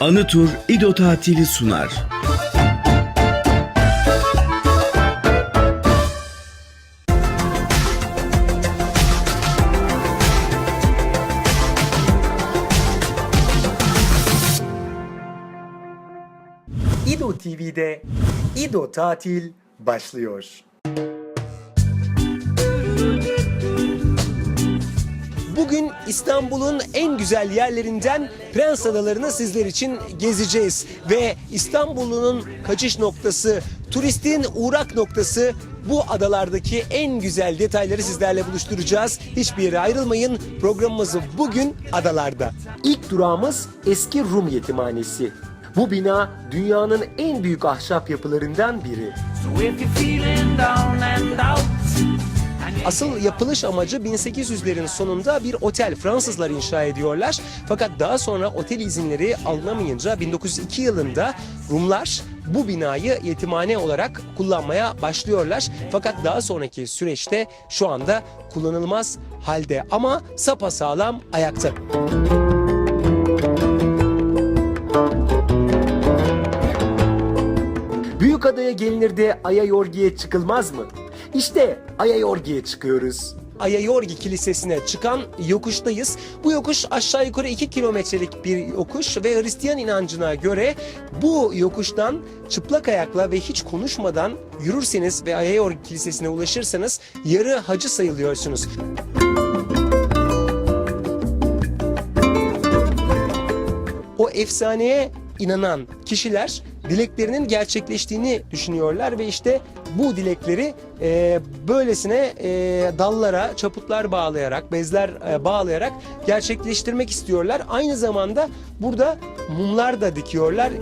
Anıtur İdo Tatili sunar. İdo TV'de İdo Tatil başlıyor. Bugün İstanbul'un en güzel yerlerinden Prens Adaları'nı sizler için gezeceğiz. Ve İstanbul'un kaçış noktası, turistin uğrak noktası bu adalardaki en güzel detayları sizlerle buluşturacağız. Hiçbir yere ayrılmayın. Programımız bugün adalarda. İlk durağımız eski Rum yetimhanesi. Bu bina dünyanın en büyük ahşap yapılarından biri. So Asıl yapılış amacı 1800'lerin sonunda bir otel Fransızlar inşa ediyorlar. Fakat daha sonra otel izinleri alınamayınca 1902 yılında Rumlar bu binayı yetimhane olarak kullanmaya başlıyorlar. Fakat daha sonraki süreçte şu anda kullanılmaz halde ama sapasağlam ayakta. Büyük adaya gelinir de Ayayorgi'ye çıkılmaz mı? İşte Ayayorgi'ye çıkıyoruz. Ayayorgi Kilisesi'ne çıkan yokuştayız. Bu yokuş aşağı yukarı 2 kilometrelik bir yokuş ve Hristiyan inancına göre bu yokuştan çıplak ayakla ve hiç konuşmadan yürürseniz ve Ayayorgi Kilisesi'ne ulaşırsanız yarı hacı sayılıyorsunuz. o efsaneye inanan kişiler dileklerinin gerçekleştiğini düşünüyorlar ve işte bu dilekleri e, böylesine e, dallara çaputlar bağlayarak, bezler e, bağlayarak gerçekleştirmek istiyorlar. Aynı zamanda burada mumlar da dikiyorlar.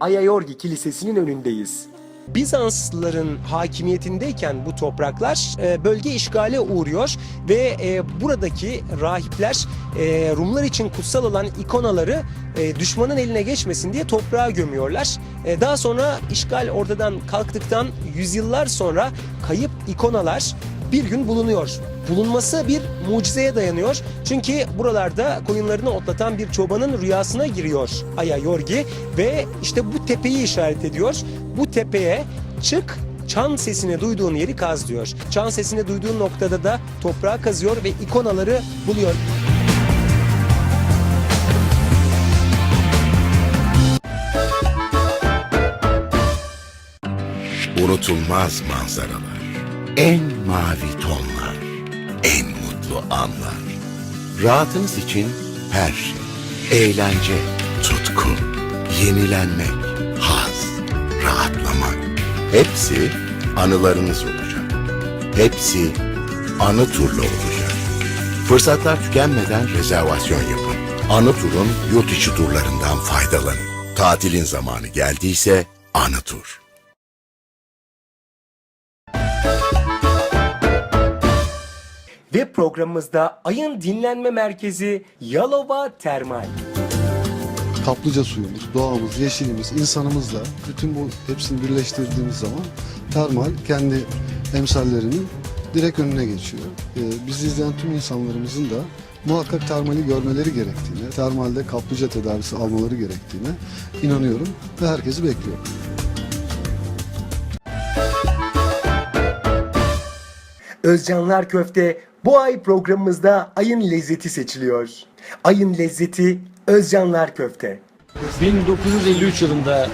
Ayayorgi Kilisesi'nin önündeyiz. Bizanslıların hakimiyetindeyken bu topraklar e, bölge işgale uğruyor ve e, buradaki rahipler e, Rumlar için kutsal olan ikonaları e, düşmanın eline geçmesin diye toprağa gömüyorlar. E, daha sonra işgal ortadan kalktıktan yüzyıllar sonra kayıp ikonalar bir gün bulunuyor. Bulunması bir mucizeye dayanıyor. Çünkü buralarda koyunlarını otlatan bir çobanın rüyasına giriyor Aya Yorgi ve işte bu tepeyi işaret ediyor. Bu tepeye çık çan sesini duyduğun yeri kaz diyor. Çan sesini duyduğun noktada da toprağa kazıyor ve ikonaları buluyor. Unutulmaz manzaralar, en mavi tonlar, en mutlu anlar. Rahatınız için her şey. Eğlence, tutku, yenilenmek, haz, rahatlamak. Hepsi anılarınız olacak. Hepsi anı turla olacak. Fırsatlar tükenmeden rezervasyon yapın. Anı turun yurt içi turlarından faydalanın. Tatilin zamanı geldiyse Anı Tur. Programımızda ayın dinlenme merkezi Yalova Termal. kaplıca suyumuz, doğamız, yeşilimiz, insanımızla bütün bu hepsini birleştirdiğimiz zaman termal kendi emsallerinin direkt önüne geçiyor. Ee, bizi izleyen tüm insanlarımızın da muhakkak termali görmeleri gerektiğine, termalde kaplıca tedavisi almaları gerektiğine inanıyorum ve herkesi bekliyorum. Özcanlar Köfte bu ay programımızda ayın lezzeti seçiliyor. Ayın lezzeti Özcanlar Köfte. 1953 yılında e,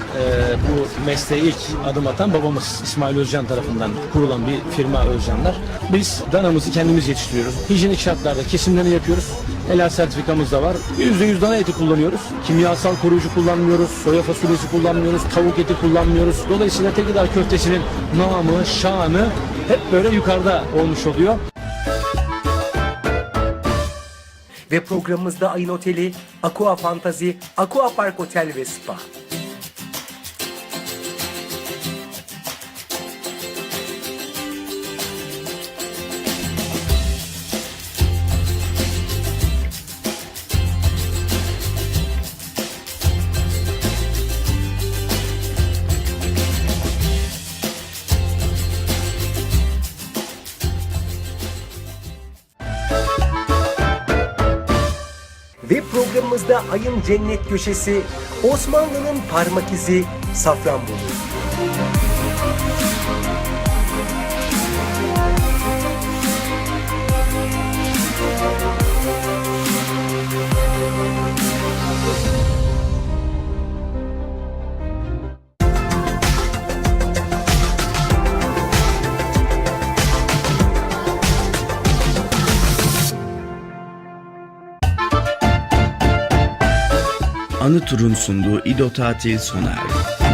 bu mesleğe ilk adım atan babamız İsmail Özcan tarafından kurulan bir firma Özcanlar. Biz danamızı kendimiz yetiştiriyoruz. Hijyenik şartlarda kesimlerini yapıyoruz. Helal sertifikamız da var. %100 dana eti kullanıyoruz. Kimyasal koruyucu kullanmıyoruz. Soya fasulyesi kullanmıyoruz. Tavuk eti kullanmıyoruz. Dolayısıyla Tekirdağ köftesinin namı, şanı hep böyle yukarıda olmuş oluyor. Ve programımızda ayın oteli Aqua Fantasy, Aqua Park Otel ve Spa. ve programımızda Ayın Cennet Köşesi, Osmanlı'nın parmak izi, Safranbolu. Anı turun sunduğu İdo Tatil sona erdi.